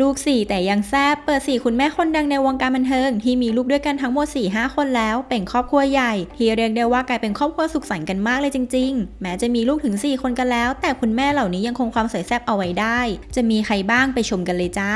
ลูกสี่แต่ยังแซบเปิดสี่คุณแม่คนดังในวงการบันเทิง ที่มีลูกด้วยกันทั้งหมด4ี่ห้าคนแล้ว เป็นครอบครัวใหญ่ ที่เรียกได้ว่ากลายเป็นครอบครัวสุขสันต์กันมากเลยจริง ๆ แม้จะมีลูกถึง 4 คนกันแล้ว แต่คุณแม่เหล่านี้ยังคงความสวยแซบเอาไว้ได้ จะมีใครบ้างไปชมกันเลยจ้า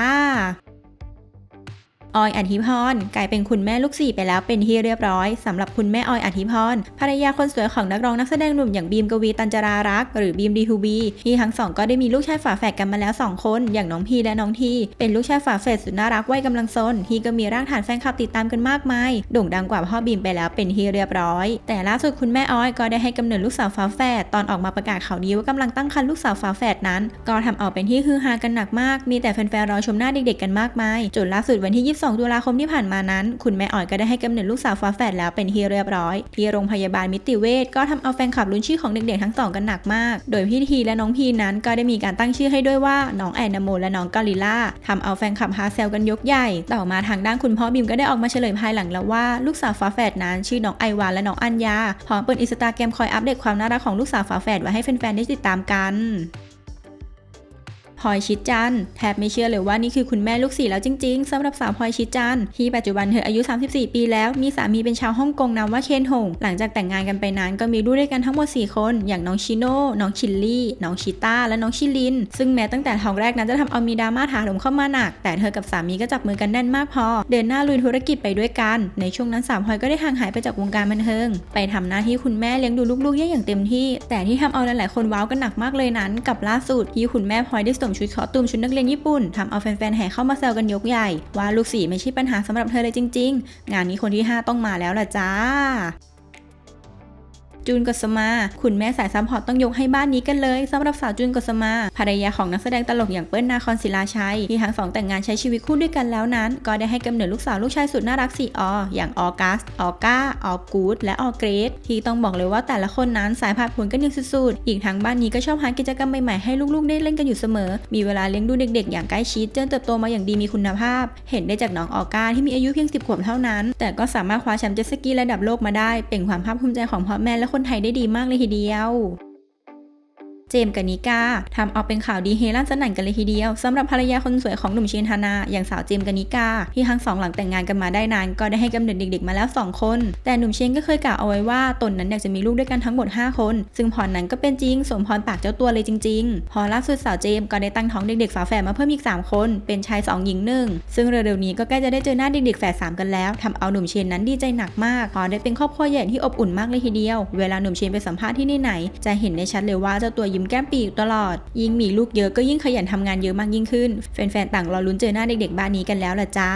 ออยอธิพรกลายเป็นคุณแม่ลูกสี่ไปแล้วเป็นที่เรียบร้อยสำหรับคุณแม่ออยอธิพรภรรยาคนสวยของนักร้องนักแสดงหนุ่มอย่างบีมกวีตันจรารักษ์หรือบีมดีทูบีที่ทั้งสองก็ได้มีลูกชายฝาแฝดกันมาแล้ว 2 คน อย่างน้องพีและน้องทีเป็นลูกชายฝาแฝดสุดน่ารักวัยกำลังซนที่ก็มีร่างฐานแฟนคลับติดตามกันมากมาย โด่งดังกว่าพ่อบีมไปแล้วเป็นที่เรียบร้อย แต่ล่าสุดคุณแม่ออยก็ได้ให้กำเนิดลูกสาวฝาแฝดตอนออกมาประกาศข่าวดีว่ากำลังตั้งครรภ์ลูกสาวฝาแฝดนั้น ก็ทำเอาเป็นที่ฮือฮากันหนักมาก มีแต่แฟนๆรอชมหน้าเด็กๆกันมากมายจนล่าสุดวันที่22ตุลาคมที่ผ่านมานั้น คุณแม่อ๋อยก็ได้ให้กำเนิดลูกสาวฟ้าแฝดแล้วเป็นที่เรียบร้อย ที่โรงพยาบาลมิติเวชก็ทำเอาแฟนคลับลุ้นชื่อของเด็กๆทั้งสองกันหนักมาก โดยพี่ทีและน้องพีนั้นก็ได้มีการตั้งชื่อให้ด้วยว่าน้องแอนนาโมและน้องกาลิล่าทำเอาแฟนคลับฮาเซลกันยกใหญ่ ต่อมาทางด้านคุณพ่อบิมก็ได้ออกมาเฉลยภายหลังแล้วว่าลูกสาวฟ้าแฝดนั้นชื่อน้องไอวานและน้องอัญญาพร้อมเปิดอินสตาแกรมคอยอัปเดตความน่ารักของลูกสาวฝาแฝดไว้ให้แฟนๆได้ติดตามกัน พลอยชิดจันแทบไม่เชื่อเลยว่านี่คือคุณแม่ลูกสี่แล้วจริงๆสำหรับสาวพลอยชิดจันที่ปัจจุบันเธออายุ 34 ปีแล้วมีสามีเป็นชาวฮ่องกงนามว่าเคนหง หลังจากแต่งงานกันไปนานก็มีลูกด้วยกันทั้งหมด 4 คน อย่างน้องชิโน่น้องชิลลี่ น้องชิต้าและน้องชิลิน ซึ่งแม้ตั้งแต่ท้องแรกนั้นจะทำเอามีดราม่าถาโถมเข้ามาหนัก แต่เธอกับสามีก็จับมือกันแน่นมากพอ เดินหน้าลุยธุรกิจไปด้วยกัน ในช่วงนั้นสาวพลอยก็ได้ห่างหายไปจากวงการบันเทิง ไปทำหน้าที่คุณแม่เลี้ยงดูลูกๆอย่างเต็มที่ แต่ที่ทำเอาหลายๆคนว้าวกันหนักมากเลยนั้น กับล่าสุดที่คุณแม่พลอยได้สวมชุดคอตุมชุดนักเรียนญี่ปุ่นทำเอาแฟนๆแห่เข้ามาแซวกันยกใหญ่ ว่าลูกสีไม่ใช่ปัญหาสำหรับเธอเลยจริง ๆ งานนี้คนที่ 5 ต้องมาแล้วล่ะจ้า จูนกสมา คุณแม่สายซัพพอร์ตต้องยกให้บ้านนี้กันเลยสำหรับสาวจูนกสมา ภรรยาของนักแสดงตลกอย่างเปิ้ลนาคอนศิลาชัย ที่ทั้งสองแต่งงานใช้ชีวิตคู่ด้วยกันแล้วนั้น ก็ได้ให้กำเนิดลูกสาวลูกชายสุดน่ารักสี่ออย่างออกัส ออก้า ออกูด และออเกรดที่ต้องบอกเลยว่าแต่ละคนนั้นสายผ่านผลกันอย่างสุดๆ อีกทั้งบ้านนี้ก็ชอบหากิจกรรมใหม่ๆให้ลูกๆได้เล่นกันอยู่เสมอ มีเวลาเลี้ยงดูเด็กๆ อย่างใกล้ชิดจนเติบโตมาอย่างดีมีคุณภาพ เห็นได้จากน้องออก้าที่มีอายุเพียง 10 ขวบเท่านั้น แต่ก็สามารถคว้าแชมป์เจ็ตสกีระดับโลกมาได้ เป็นความภาคภูมิใจของพ่อแม่และคนไทยได้ดีมากเลยทีเดียว เจมกับนิกาทำเอาเป็นข่าวดีเฮลั่นสนั่นกันเลยทีเดียวสำหรับภรรยาคนสวยของหนุ่มเชนธนา อย่างสาวเจมกับนิกา ที่ทั้งสองหลังแต่งงานกันมาได้นาน ก็ได้ให้กำเนิดเด็กๆมาแล้ว 2 คน แต่หนุ่มเชนก็เคยกล่าวเอาไว้ว่าตนนั้นอยากจะมีลูกด้วยกันทั้งหมด 5 คน ซึ่งพรนั้นก็เป็นจริง สมพรปากเจ้าตัวเลยจริง ๆ พอล่าสุดสาวเจมก็ได้ตั้งท้องเด็กๆฝาแฝดมาเพิ่มอีก 3 คน เป็นชาย 2 หญิงหนึ่งซึ่งเร็วๆนี้ก็ใกล้จะได้เจอหน้าเด็กๆแฝดสามกันแล้วทำเอาหนุ่มเชนนั้นดีใจหนักมากพอได้เป็นครอบครัวใหญ่ที่อบอุ่นมากเลยทีเดียว เวลาหนุ่มเชนไปสัมภาษณ์ที่ไหนๆจะเห็นได้ชัดเลยว่าเจ้าตัวยิ้มแก้มปีอยู่ตลอด ยิ่งมีลูกเยอะก็ยิ่งขยันทำงานเยอะมากยิ่งขึ้น แฟนๆ ต่างรอลุ้นเจอหน้าเด็กๆ บ้านนี้กันแล้วล่ะจ้า